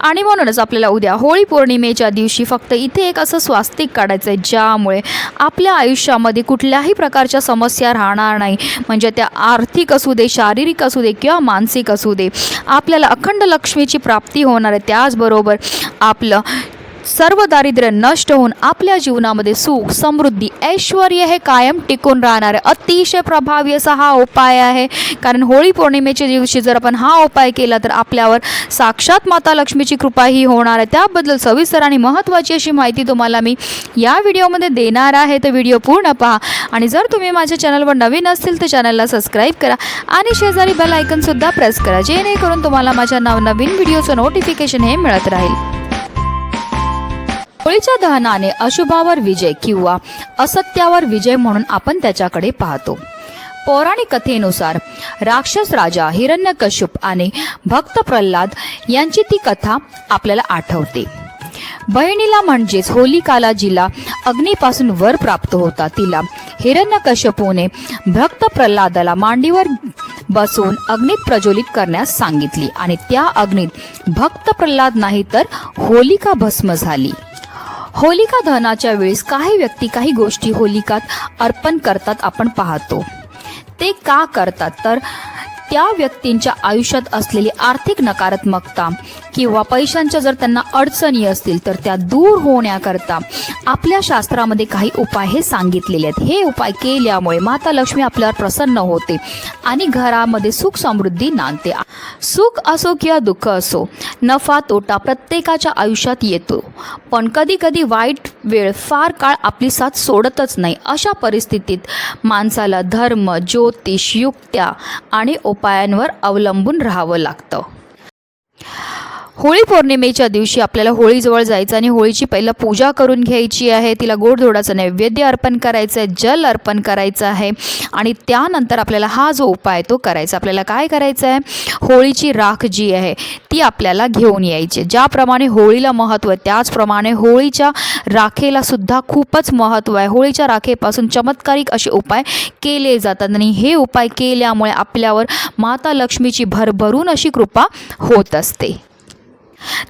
आणि म्हणूनच आपल्याला उद्या होळी पौर्णिमेच्या दिवशी फक्त इथे एक असं स्वास्तिक काढायचं आहे ज्यामुळे आपल्या आयुष्यामध्ये कुठल्याही प्रकारच्या समस्या राहणार नाही. म्हणजे त्या आर्थिक असू दे शारीरिक असू दे किंवा मानसिक असू दे आपल्याला अखंड लक्ष्मीची प्राप्ती होणार आहे. त्याचबरोबर आपलं सर्व दारिद्र्य नष्ट होऊन आपल्या जीवनामध्ये सुख समृद्धी ऐश्वर हे कायम टिकून राहणार आहे. अतिशय प्रभावी असा हा उपाय आहे. कारण होळी पौर्णिमेच्या दिवशी जर आपण हा उपाय केला तर आपल्यावर साक्षात माता लक्ष्मीची कृपा ही होणार आहे. त्याबद्दल सविस्तर आणि महत्त्वाची अशी माहिती तुम्हाला मी या व्हिडिओमध्ये देणार आहे. तर व्हिडिओ पूर्ण पहा. आणि जर तुम्ही माझ्या चॅनलवर नवीन असतील तर चॅनलला सबस्क्राईब करा आणि शेजारी बेल आयकनसुद्धा प्रेस करा जेणेकरून तुम्हाला माझ्या नवनवीन व्हिडिओचं नोटिफिकेशन हे मिळत राहील. होळीच्या दहनाने अशुभावर विजय किंवा असत्यावर विजय म्हणून आपण त्याच्याकडे पाहतो. पौराणिक कथेनुसार राक्षस राजा हिरण्यकश्यप आणि भक्त प्रल्हाद यांची ती कथा आपल्याला आठवते. बहिणीला म्हणजेच होलिकाला जिला अग्नीपासून वर प्राप्त होता तिला हिरण्यकश्यपूने भक्त प्रल्हादाला मांडीवर बसून अग्नीत प्रज्वलित करण्यास सांगितली आणि त्या अग्नीत भक्त प्रल्हाद नाही तर होलिका भस्म झाली. होलिका दहनाच्या वेळेस काही व्यक्ती काही गोष्टी होलिकात अर्पण करतात आपण पाहतो. ते का करतात? तर त्या व्यक्तींच्या आयुष्यात असलेली आर्थिक नकारात्मकता किंवा पैशांच्या जर त्यांना अडचणी असतील तर त्या दूर होण्याकरता आपल्या शास्त्रामध्ये काही उपाय हे सांगितलेले आहेत. हे उपाय केल्यामुळे माता लक्ष्मी आपल्यावर प्रसन्न होते आणि घरामध्ये सुख समृद्धी नांदते. सुख असो किंवा दुःख असो नफा तोटा प्रत्येकाच्या आयुष्यात येतो. पण कधी कधी वाईट वेळ फार काळ आपली साथ सोडतच नाही. अशा परिस्थितीत माणसाला धर्म ज्योतिष युक्त्या आणि उपायांवर अवलंबून राहावं लागतं. होळी पौर्णिमेच्या दिवशी आपल्याला होळीजवळ जायचं आणि होळीची पहिलं पूजा करून घ्यायची आहे. तिला गोडधोडाचं नैवेद्य अर्पण करायचं आहे जल अर्पण करायचं आहे आणि त्यानंतर आपल्याला हा जो उपाय तो करायचा आपल्याला काय करायचं आहे? होळीची राख जी आहे ती आपल्याला घेऊन यायची. ज्याप्रमाणे होळीला महत्त्व आहे त्याचप्रमाणे होळीच्या राखेला सुद्धा खूपच महत्त्व आहे. होळीच्या राखेपासून चमत्कारिक असे उपाय केले जातात आणि हे उपाय केल्यामुळे आपल्यावर माता लक्ष्मीची भरभरून अशी कृपा होत असते.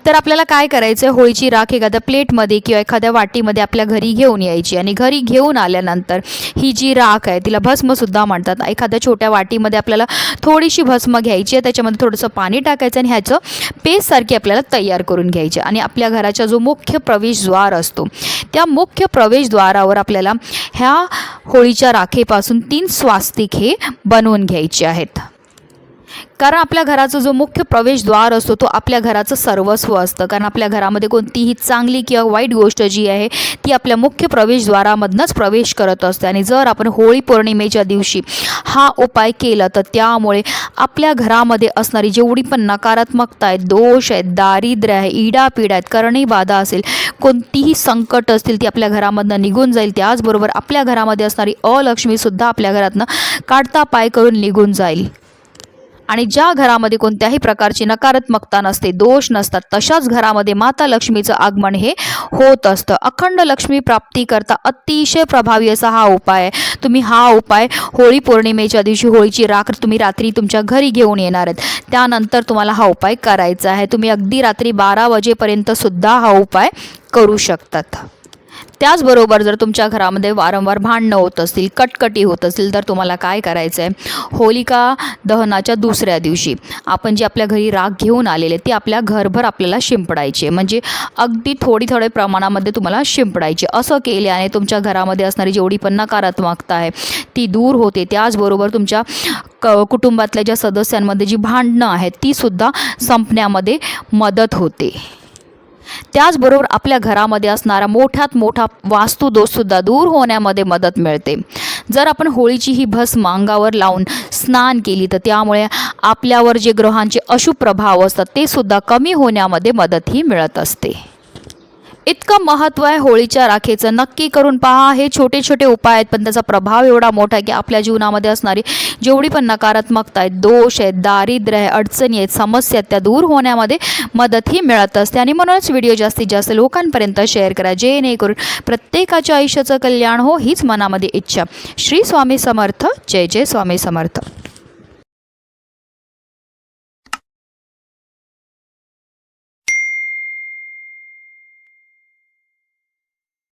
तर आपल्याला काय करायचं आहे होळीची राख एखाद्या प्लेटमध्ये किंवा एखाद्या वाटीमध्ये आपल्या घरी घेऊन यायची आणि घरी घेऊन आल्यानंतर ही जी राख आहे तिला भस्मसुद्धा म्हणतात. एखाद्या छोट्या वाटीमध्ये आपल्याला थोडीशी भस्म घ्यायची आहे त्याच्यामध्ये थोडंसं पाणी टाकायचं आणि ह्याचं पेस्टसारखी आपल्याला तयार करून घ्यायची आणि आपल्या घराचा जो मुख्य प्रवेशद्वार असतो त्या मुख्य प्रवेशद्वारावर आपल्याला ह्या होळीच्या राखेपासून तीन स्वास्तिक हे बनवून घ्यायचे आहेत. कारण आपल्या घराचा जो मुख्य प्रवेशद्वार असतो तो आपल्या घराचं सर्वस्व असतं. कारण आपल्या घरामध्ये कोणतीही चांगली किंवा वाईट गोष्ट जी आहे ती आपल्या मुख्य प्रवेशद्वारामधनंच प्रवेश करत असते. आणि जर आपण होळी पौर्णिमेच्या दिवशी हा उपाय केला तर त्यामुळे आपल्या घरामध्ये असणारी जेवढी पण नकारात्मकता आहे दोष आहेत दारिद्र्य आहे इडापीड आहेत करणी बाधा असेल कोणतीही संकट असतील ती आपल्या घरामधनं निघून जाईल. त्याचबरोबर आपल्या घरामध्ये असणारी अलक्ष्मीसुद्धा आपल्या घरातनं काढता पाय करून निघून जाईल. आणि ज्या घरामध्ये कोणत्याही प्रकारची नकारात्मकता नसते दोष नसतात तशाच घरामध्ये माता लक्ष्मीचं आगमन हे होत असतं. अखंड लक्ष्मी प्राप्ती करता अतिशय प्रभावी असा हा उपाय आहे. तुम्ही हा उपाय होळी पौर्णिमेच्या दिवशी होळीची राख तुम्ही रात्री तुमच्या घरी घेऊन येणार आहेत. त्यानंतर तुम्हाला हा उपाय करायचा आहे. तुम्ही अगदी रात्री बारा वाजेपर्यंत सुद्धा हा उपाय करू शकतात. त्याचबरोबर जर तुमच्या घरामध्ये वारंवार भांडणं होत असतील कटकटी होत असतील तर तुम्हाला काय करायचं आहे होलिका दहनाच्या दुसऱ्या दिवशी आपण जी आपल्या घरी राख घेऊन आलेले ती आपल्या घरभर आपल्याला शिंपडायची आहे. म्हणजे अगदी थोडी थोडे प्रमाणामध्ये तुम्हाला शिंपडायची असं केल्याने तुमच्या घरामध्ये असणारी जेवढी पण नकारात्मकता आहे ती दूर होते. त्याचबरोबर तुमच्या क कुटुंबातल्या ज्या सदस्यांमध्ये जी भांडणं आहेत तीसुद्धा संपण्यामध्ये मदत होते. त्याचबरोबर आपल्या घरामध्ये असणारा मोठ्यात मोठा वास्तुदोषसुद्धा दूर होण्यामध्ये मदत मिळते. जर आपण होळीची ही भस्म अंगावर लावून स्नान केली तर त्यामुळे आपल्यावर जे ग्रहांचे अशुभ प्रभाव असतात ते सुद्धा कमी होण्यामध्ये मदतही मिळत असते. इतकं महत्त्व आहे होळीच्या राखेचं. नक्की करून पहा. हे छोटे छोटे उपाय आहेत पण त्याचा प्रभाव एवढा मोठा आहे की आपल्या जीवनामध्ये असणारी जेवढी पण नकारात्मकता आहेत दोष आहेत दारिद्र्य आहे अडचणी आहेत समस्या आहेत त्या दूर होण्यामध्ये मदतही मिळत असते. आणि म्हणूनच व्हिडिओ जास्तीत जास्त लोकांपर्यंत शेअर करा. जेणेकरून प्रत्येकाच्या आयुष्याचं कल्याण हो हीच मनामध्ये इच्छा. श्री स्वामी समर्थ. जय जय स्वामी समर्थ.